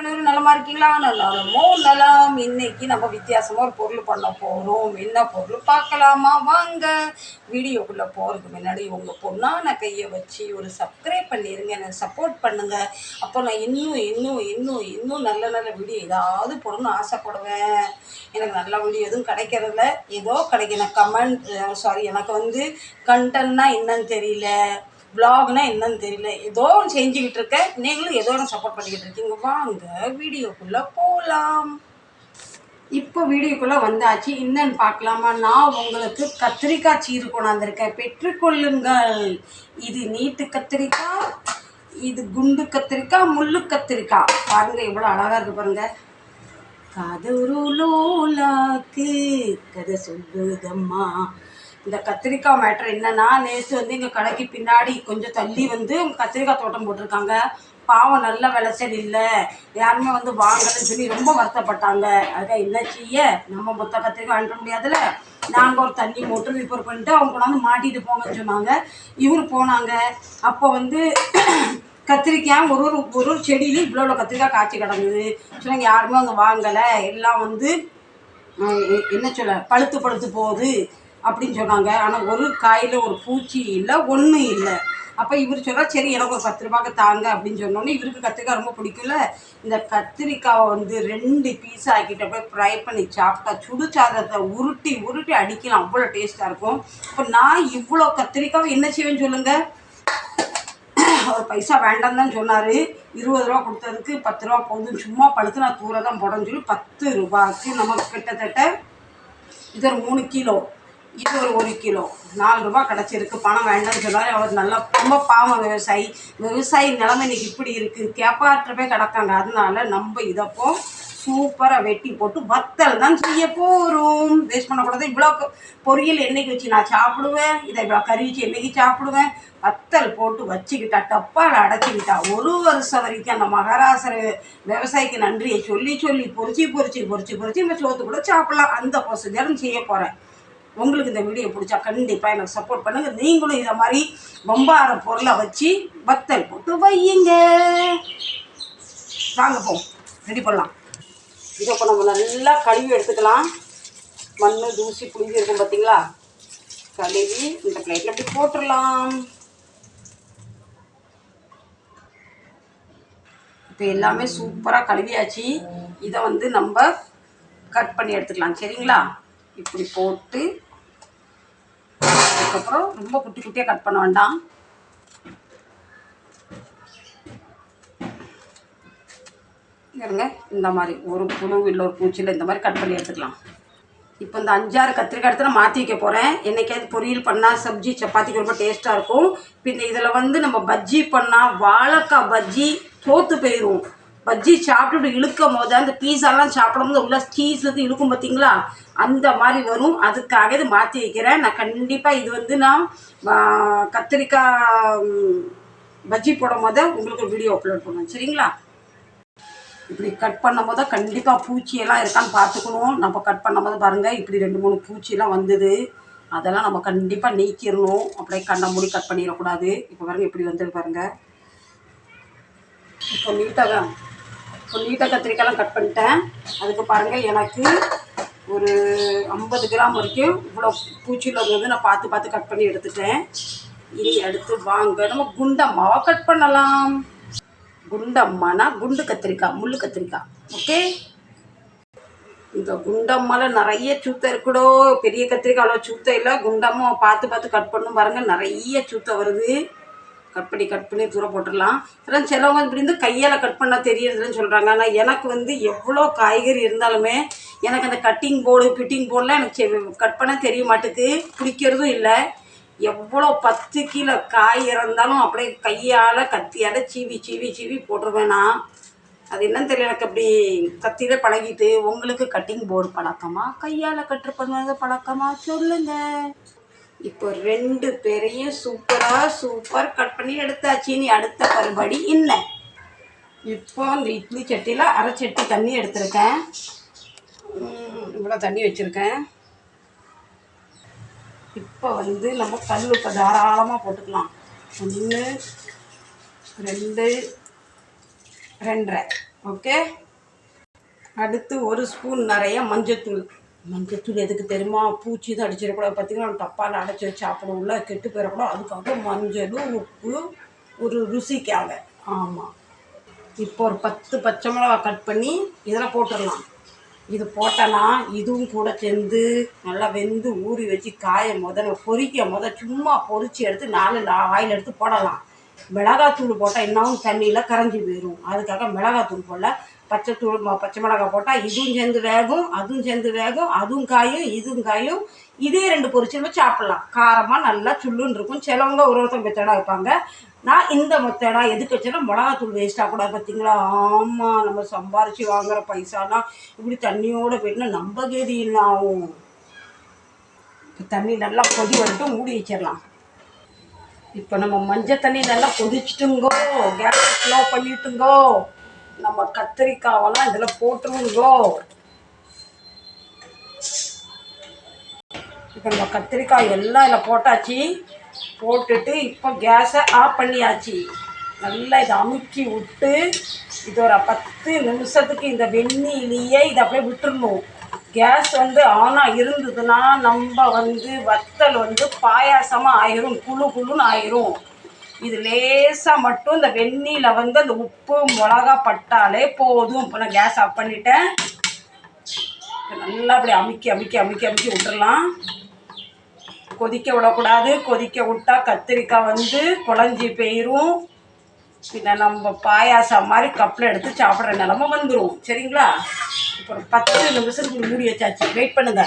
அனைவரும் நலமா இருக்கீங்களா? நலமோ நலம் இன்னைக்கு நம்ம வித்தியாசமா ஒரு பொருள் பண்ண போறோம். என்ன பொருள் பார்க்கலாமா? வாங்க. வீடியோக்குள்ள போறதுக்கு முன்னாடி உங்க பொண்ணான கையை வச்சு ஒரு சப்ஸ்கிரைப் பண்ணிருங்க. எனக்கு சப்போர்ட் பண்ணுங்க. அப்போ நான் இன்னும் இன்னும் இன்னும் இன்னும் நல்ல நல்ல வீடியோ ஏதாவது போடணும்னு ஆசைப்படுவேன். எனக்கு நல்ல வீடியோ எதுவும் கிடைக்கிறதில்ல. ஏதோ கிடைக்கணும் கமெண்ட் சாரி எனக்கு வந்து கண்டன்னா என்னன்னு தெரியல. Vlogனா என்னன்னு தெரியல. ஏதோ ஒன்று செஞ்சுக்கிட்டு இருக்கேன். நீங்களும் ஏதோ ஒன்று சப்போர்ட் பண்ணிக்கிட்டு இருக்கீங்க. வாங்க வீடியோக்குள்ளே போகலாம் இப்போ வீடியோக்குள்ளே வந்தாச்சு. என்னன்னு பார்க்கலாமா? நான் உங்களுக்கு கத்திரிக்காய் சீறு கொண்டாந்துருக்கேன். பெற்றுக்கொள்ளுங்கள். இது நீட்டு கத்திரிக்காய் இது குண்டு கத்திரிக்காய் முள்ளு கத்திரிக்காய். பாருங்க எவ்வளோ அழகாக இருக்கு பாருங்க. கதருலோலாக்கு கதை சொல்லுதம்மா. இந்த கத்திரிக்காய் மேட்ரு என்னன்னா நேற்று வந்து எங்கள் கடைக்கு பின்னாடி கொஞ்சம் தள்ளி வந்து கத்திரிக்காய் தோட்டம் போட்டிருக்காங்க. பாவம் நல்ல விளைச்சல் இல்லை. யாருமே வந்து வாங்கலன்னு சொல்லி ரொம்ப வருத்தப்பட்டாங்க. அதுக்காக என்ன செய்ய? நம்ம மொத்த கத்திரிக்காய் வாங்கிட முடியாதுல்ல? நாங்கள் ஒரு தண்ணி மோட்டர் ரிப்பேர் பண்ணிட்டு அவங்க கொண்டாந்து மாட்டிட்டு போங்கன்னு சொன்னாங்க. இவர் போனாங்க. அப்போ வந்து கத்திரிக்காய் ஒரு ஒரு ஒரு ஒரு செடியிலையும் இவ்வளோ இவ்வளோ கத்திரிக்காய் காய்ச்சி கிடந்தது. சொன்னாங்க யாருமே அங்கே வாங்கலை. எல்லாம் வந்து எ- என்ன சொல்ல பழுத்து பழுத்து போகுது. அப்படின்னு சொன்னாங்க. ஆனால் ஒரு காயில் ஒரு பூச்சி இல்லை ஒன்றும் இல்லை. அப்போ இவர் சொல்றா சரி எனக்கு ஒரு பத்து ரூபாய்க்கு தாங்க அப்படின்னு சொன்னோன்னே இவருக்கு கத்திரிக்காய் ரொம்ப பிடிக்கும்ல. இந்த கத்திரிக்காவை வந்து ரெண்டு பீஸ் ஆக்கிட்டு அப்படியே ஃப்ரை பண்ணி சாப்பிட்டா சுடு சாதத்தை உருட்டி உருட்டி அடிக்கலாம். அவ்வளோ டேஸ்ட்டாக இருக்கும். இப்போ நான் இவ்வளோ கத்திரிக்காவை என்ன செய்வேன்னு சொல்லுங்கள் அவர் பைசா வேண்டாம் தான் சொன்னார். இருபது ரூபா கொடுத்ததுக்கு பத்து ரூபா போதும். சும்மா பழுத்து நான் தூர தான் போடணும்னு சொல்லி பத்து ரூபாய்க்கு நமக்கு கிட்டத்தட்ட இது ஒரு மூணு கிலோ. இது ஒரு ஒரு கிலோ. நாலு ரூபாய் கிடச்சிருக்கு. பணம் வேண்டாம்னு சொன்னாலே அவர் நல்லா ரொம்ப பாவம் விவசாயி. விவசாயி நிலைமை இன்னைக்கு இப்படி இருக்குது கேப்பாற்றவே கிடக்காங்க. அதனால நம்ம இதப்போ சூப்பராக வெட்டி போட்டு வத்தல் தான் செய்ய போகிறோம் வேஸ்ட் பண்ணக்கூடாது. இவ்வளோ பொரியல் என்னைக்கு வச்சு நான் சாப்பிடுவேன்? இதை இவ்வளோ கறி வச்சு என்னைக்கு சாப்பிடுவேன்? வத்தல் போட்டு வச்சுக்கிட்டா டப்பால் அடைச்சிக்கிட்டா ஒரு வருஷம் வரைக்கும் அந்த மகாராஷ்டிர விவசாயிக்கு நன்றியை சொல்லி சொல்லி பொறிச்சு பொறிச்சு பொறிச்சு பொறிச்சு நம்ம சோத்து கூட சாப்பிடலாம். அந்த ப்ரொசீஜரும் செய்ய போகிறேன் உங்களுக்கு இந்த வீடியோ பிடிச்சா கண்டிப்பாக எனக்கு சப்போர்ட் பண்ணுங்கள் நீங்களும் இதை மாதிரி பொம்பார பொருளை வச்சு வத்தல் போட்டு வையுங்க. வாங்க போ. ரெடி பண்ணலாம். இதை இப்போ நம்ம நல்லா கழுவி எடுத்துக்கலாம். மண் தூசி புளிஞ்சு இருக்கும் பார்த்தீங்களா கழுவி இந்த பிளேட்டில் இப்படி போட்டுடலாம். இப்போ எல்லாமே சூப்பராக கழுவியாச்சு. இதை வந்து நம்ம கட் பண்ணி எடுத்துக்கலாம். சரிங்களா? இப்படி போட்டு அதுக்கப்புறம் ரொம்ப குட்டி குட்டியாக கட் பண்ண வேண்டாம். இருங்க இந்த மாதிரி ஒரு புழு இல்லை ஒரு பூச்சியில் இந்த மாதிரி கட் பண்ணி எடுத்துக்கலாம். இப்போ இந்த அஞ்சாறு கத்திரிக்காய் எடுத்து நான் மாற்றி வைக்க போகிறேன் என்னைக்காவது பொரியல் பண்ணால் சப்ஜி சப்பாத்திக்கு ரொம்ப டேஸ்ட்டாக இருக்கும். பின்ன இதில் வந்து நம்ம பஜ்ஜி பண்ணால் வாழைக்காய் பஜ்ஜி தோற்று போயிடும் பஜ்ஜி சாப்பிட்டு இழுக்கும் போது அந்த பீஸாலாம் சாப்பிடும்போது உள்ள சீஸ் வந்து இழுக்கும் பார்த்தீங்களா? அந்த மாதிரி வரும். அதுக்காக இது மாற்றி வைக்கிறேன். நான் கண்டிப்பாக இது வந்து நான் கத்திரிக்காய் பஜ்ஜி போடும் போது உங்களுக்கு ஒரு வீடியோ அப்லோட் பண்ணுவேன். சரிங்களா? இப்படி கட் பண்ணும் போது கண்டிப்பாக பூச்சியெல்லாம் இருக்கான்னு பார்த்துக்கணும். நம்ம கட் பண்ணும் போது பாருங்கள் இப்படி ரெண்டு மூணு பூச்சியெல்லாம் வந்தது. அதெல்லாம் நம்ம கண்டிப்பாக நீக்கிடணும். அப்படியே கண்ணை மூடி கட் பண்ணிடக்கூடாது. இப்போ பாருங்கள் இப்படி வந்தது பாருங்கள் இப்போ நீட்டாக இப்போ நீட்டாக கத்திரிக்காய்லாம் கட் பண்ணிட்டேன். அதுக்கு பாருங்கள் எனக்கு ஒரு ஐம்பது கிராம் வரைக்கும் இவ்வளோ பூச்சியில் வந்து நான் பார்த்து பார்த்து கட் பண்ணி எடுத்துட்டேன். இனி எடுத்து வாங்க. நம்ம குண்டம்மாவை கட் பண்ணலாம். குண்டம்மானா குண்டு கத்திரிக்காய் முள்ளு கத்திரிக்காய். ஓகே? இந்த குண்டம்மால நிறைய சூத்தை இருக்குடோ. பெரிய கத்திரிக்காய் அவ்வளோ சூத்த இல்லை. குண்டம்மா பார்த்து பார்த்து கட் பண்ணும் பாருங்கள் நிறைய சூத்த வருது. கட் பண்ணி கட் பண்ணி தூர போட்டுடலாம். அப்புறம் சிலவங்க இப்படி இருந்து கையால் கட் பண்ணால் தெரியறதுன்னு சொல்கிறாங்க ஆனால் எனக்கு வந்து எவ்வளோ காய்கறி இருந்தாலுமே எனக்கு அந்த கட்டிங் போர்டு ஃபிட்டிங் போர்டெலாம் எனக்கு கட் பண்ண தெரிய மாட்டுக்கு. பிடிக்கிறதும் இல்லை. எவ்வளோ பத்து கிலோ காய் இருந்தாலும் அப்படியே கையால் கத்தியால் சீவி சீவி சீவி போட்டுருவேன். நான் அது என்னன்னு தெரியல. எனக்கு அப்படி கத்தியில் பழகிட்டு உங்களுக்கு கட்டிங் போர்டு பழக்கமா? கையால் கட்டு பண்ணுறது பழக்கமா? சொல்லுங்கள் இப்போ ரெண்டு பேரையும் சூப்பராக சூப்பர் கட் பண்ணி எடுத்தாச்சு. நீ அடுத்த பருபடி என்ன? இப்போ அந்த இட்லி சட்டியில் அரை சட்டி தண்ணி எடுத்திருக்கேன். இவ்வளோ தண்ணி வச்சுருக்கேன். இப்போ வந்து நம்ம கல் இப்போ தாராளமாக போட்டுக்கலாம். ஒன்று ரெண்டு ரெண்டரை. ஓகே அடுத்து ஒரு ஸ்பூன் நிறைய மஞ்சத்தூள். மஞ்சத்தூள் எதுக்கு தெரியுமா? பூச்சி தான் அடிச்சிடக்கூடாது. பார்த்தீங்கன்னா டப்பாவில் அடைச்சி வச்சு சாப்பிடுவோம்ல கெட்டு போயிடக்கூடாது. அதுக்காக மஞ்சளும் உப்பு ஒரு ருசிக்காக. ஆமாம் இப்போ ஒரு பத்து பச்சை மிளகா கட் பண்ணி இதில் போட்டுடலாம். இது போட்டோன்னா இதுவும் கூட சேர்ந்து நல்லா வெந்து ஊறி வச்சு காய முதல்ல பொரிக்க முத சும்மா பொறிச்சு எடுத்து நாலு ஆயில் எடுத்து போடலாம். மிளகாத்தூள் போட்டால் இன்னும் தண்ணியில் கரைஞ்சி போயிடும். அதுக்காக மிளகாத்தூள் போடல. பச்சை தூள் ம- பச்சை மிளகாய் போட்டால் இதுவும் சேர்ந்து வேகும் அதுவும் சேர்ந்து வேகும் அதுவும் காயும் இதுவும் காயும். இதே ரெண்டு பொரிச்சு நம்ம சாப்பிட்லாம். காரமாக நல்லா சுள்ளுன்னு இருக்கும். சிலவங்க ஒரு ஒருத்தர் மெத்தடாக வைப்பாங்க. நான் இந்த மெத்தடா எதுக்கு வச்சேன்னா மிளகாத்தூள் வேஸ்ட்டாக கூடாது பார்த்தீங்களா ஆமாம் நம்ம சம்பாரித்து வாங்குகிற பைசாலாம் இப்படி தண்ணியோடு போயிட்டுனா நம்ம கேதி என்ன ஆகும் இப்போ தண்ணி நல்லா கொதி வந்துட்டு மூடி வச்சிடலாம். இப்போ நம்ம மஞ்சள் தண்ணி நல்லா கொதிச்சிட்டுங்கோ கேஸ் ஸ்லோ பண்ணிட்டுங்கோ. நம்ம கத்திரிக்காவெல்லாம் இதில் போட்டுருங்கோ. இப்போ நம்ம கத்திரிக்காய் எல்லாம் இதில் போட்டாச்சு. போட்டுட்டு இப்போ கேஸை ஆஃப் பண்ணியாச்சு. நல்லா இதை அமுக்கி விட்டு இது ஒரு பத்து நிமிஷத்துக்கு இந்த வெந்நீலையே இதை அப்படியே விட்டுருணும் கேஸ் வந்து ஆனாக இருந்ததுன்னா நம்ம வந்து வத்தல் வந்து பாயாசமாக ஆயிரும் குழு குழுன்னு ஆயிரும். இது லேசாக மட்டும் இந்த வெந்நீல வந்து அந்த உப்பு மிளகா பட்டாலே போதும். இப்போ நான் கேஸ் ஆஃப் பண்ணிட்டேன். நல்லா அப்படி அமுக்கி அமுக்கி அமுக்கி அமுக்கி விட்டுறலாம். கொதிக்க விடக்கூடாது. கொதிக்க விட்டா கத்திரிக்காய் வந்து குழஞ்சி போயிரும். பின்ன நம்ம பாயாசம் மாதிரி கப்பில் எடுத்து சாப்பிட்ற நிலமை வந்துடும் சரிங்களா? இப்போ ஒரு பத்து நிமிஷத்துக்கு மூடி வச்சாச்சு. வெயிட் பண்ணுங்க.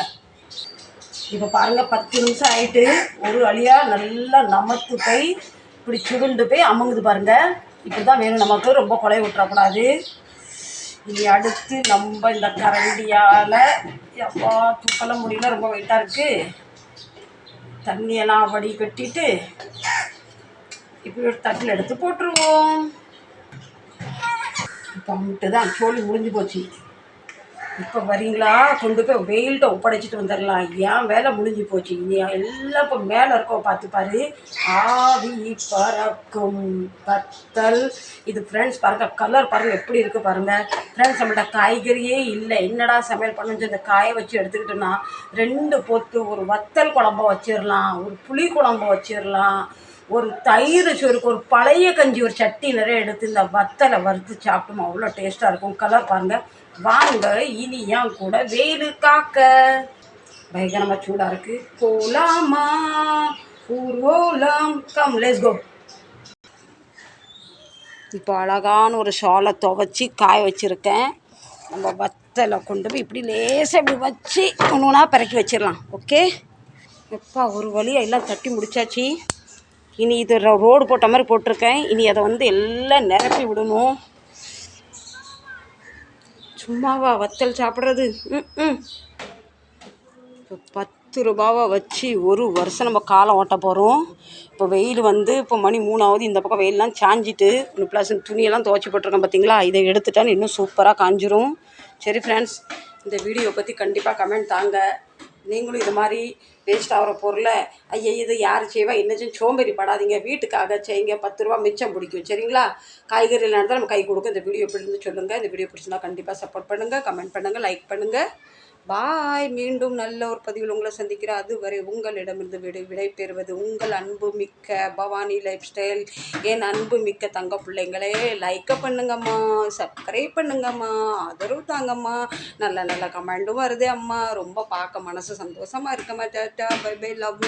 இப்போ பாருங்கள் பத்து நிமிஷம் ஆயிட்டு ஒரு வழியாக நல்லா நமத்து போய் இப்படி சுருண்டு போய் அமுங்குது பாருங்க. இப்படி தான் வேணும். நமக்கு ரொம்ப கொலை விட்டுறக்கூடாது இனி அடுத்து நம்ம இந்த கரண்டியால் எப்பா தூக்கலாம் முடியல ரொம்ப வெயிட்டாக இருக்குது தண்ணியெல்லாம் வடி கட்டிட்டு இப்படி ஒரு தட்டில் எடுத்து போட்டுருவோம். இப்போ அங்கிட்டு தான் சோழி முடிஞ்சு போச்சு. இப்போ வரீங்களா? கொண்டு போய் வெயில்கிட்ட ஒப்படைச்சிட்டு வந்துடலாம் ஏன் வேலை முடிஞ்சு போச்சு. இனி எல்லாம் இப்போ மேலே இருக்கோம் பார்த்துப்பாரு ஆவி பறக்கும். பத்தல். இது ஃப்ரெண்ட்ஸ் பாருங்க கலர் பாருங்கள் எப்படி இருக்குது பாருங்க. ஃப்ரெண்ட்ஸ் நம்மள்ட்ட காய்கறியே இல்லை. என்னடா சமையல் பண்ணுச்சு அந்த காயை வச்சு எடுத்துக்கிட்டோன்னா ரெண்டு பொத்து ஒரு வத்தல் குழம்பு வச்சிடலாம் ஒரு புளி குழம்பு வச்சிடலாம் ஒரு தயிர் சுருக்கு ஒரு பழைய கஞ்சி ஒரு சட்டி நிறைய எடுத்து இந்த வத்தலை வறுத்து சாப்பிட்டோம்? அவ்வளோ டேஸ்ட்டாக இருக்கும். கலர் பாருங்கள் வாங்க இனி ஏன் கூட வெயில் காக்க. பயங்கரமாக சூடாக இருக்குது போலாமா? ஊர்வோலாம் கம் லெஸ் கோ இப்போ அழகான ஒரு ஷாலை துவைச்சி காய வச்சுருக்கேன். நம்ம வத்தலை கொண்டு போய் இப்படி லேசாக இப்படி வச்சு ஒன்று ஒன்றா பிறக்கி வச்சிடலாம். ஓகே எப்பா ஒரு வழியாக எல்லாம் தட்டி முடிச்சாச்சு. இனி இது ரோ- ரோடு போட்ட மாதிரி போட்டிருக்கேன். இனி அதை வந்து எல்லாம் நிரப்பி விடணும். சும்மாவா வத்தல் சாப்பிட்றது? ம் ம். இப்போ பத்து ரூபாவை வச்சு ஒரு வருஷம் நம்ம காலம் ஓட்ட போகிறோம் இப்போ வெயில் வந்து இப்போ மணி மூணாவது இந்த பக்கம் வெயிலெலாம் சாஞ்சிட்டு இன்னும் ப்ளஸ் துணியெல்லாம் துவச்சி போட்டிருக்கேன் பார்த்தீங்களா? இதை எடுத்துட்டான்னு இன்னும் சூப்பராக காஞ்சிரும். சரி ஃப்ரெண்ட்ஸ் இந்த வீடியோ பற்றி கண்டிப்பாக கமெண்ட் தாங்க. நீங்களும் இது மாதிரி வேஸ்ட் ஆகிற பொருளை ஐயா இது யார் செய்வா என்னச்சும் சோம்பேறி படாதீங்க. வீட்டுக்காக செய்யுங்க பத்து ரூபா மிச்சம் பிடிக்கும் சரிங்களா? காய்கறி நடந்தால் நம்ம கை கொடுக்கும் இந்த வீடியோ எப்படி இருந்து சொல்லுங்கள் இந்த வீடியோ பிடிச்சிருந்தா கண்டிப்பாக சப்போர்ட் பண்ணுங்கள் கமெண்ட் பண்ணுங்கள் லைக் பண்ணுங்கள் பாய். மீண்டும் நல்ல ஒரு பதிவில் உங்களை சந்திக்கிற அதுவரை உங்களிடமிருந்து விடை விடைபெறுவது உங்கள் அன்பு மிக்க பவானி லைஃப் ஸ்டைல். என் அன்பு மிக்க தங்க பிள்ளைங்களே லைக்கை பண்ணுங்கம்மா சப்ஸ்கிரைப் பண்ணுங்கம்மா ஆதரவு தாங்கம்மா. நல்ல நல்ல கமெண்டும் வருது அம்மா. ரொம்ப பார்க்க மனசு சந்தோஷமாக இருக்கம்மா டாட்டா பை பை லவ்